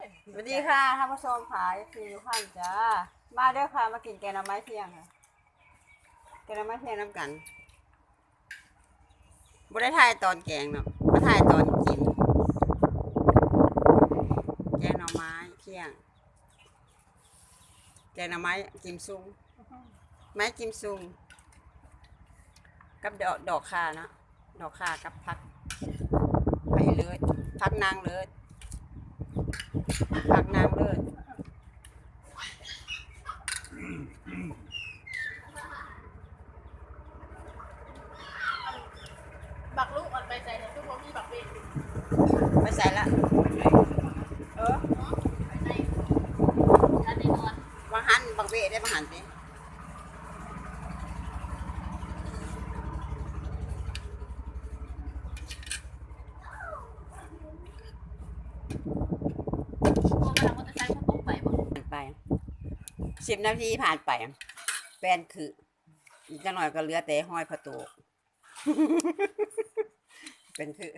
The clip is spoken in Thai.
สวัสดีค่ะท่านผู้ชมค่ะคือพันจ้ามาเด้อค่ะมากินแกงหน่อไม้เที่ยงค่ะแกงหน่อไม้เที่ยงน้ำกันบ่ได้ถ่ายตอนแกงเนาะมาถ่ายตอนกิน แกงหน่อไม้เที่ยง แกงหน่อไม้กิมซุง ไม้กิมซุง กับดอกดอกคาเนาะดอกคากับพักไปเลยพักนางเลย ผักนางเลิศบักลูกอ่อนไปใจเนี่ยทุกคนมีบักเบนไม่ใส่ละ เออในร้านในนอนบางหันบางเวได้บางหันสิตัวม มอเตอร์ไซค์เขาตกไปบอกผ่านไปสิบนาทีผ่านไปแฟนคืออีกจะหน่อยก็เหลือแต่ห้อยประตู เป็นคือ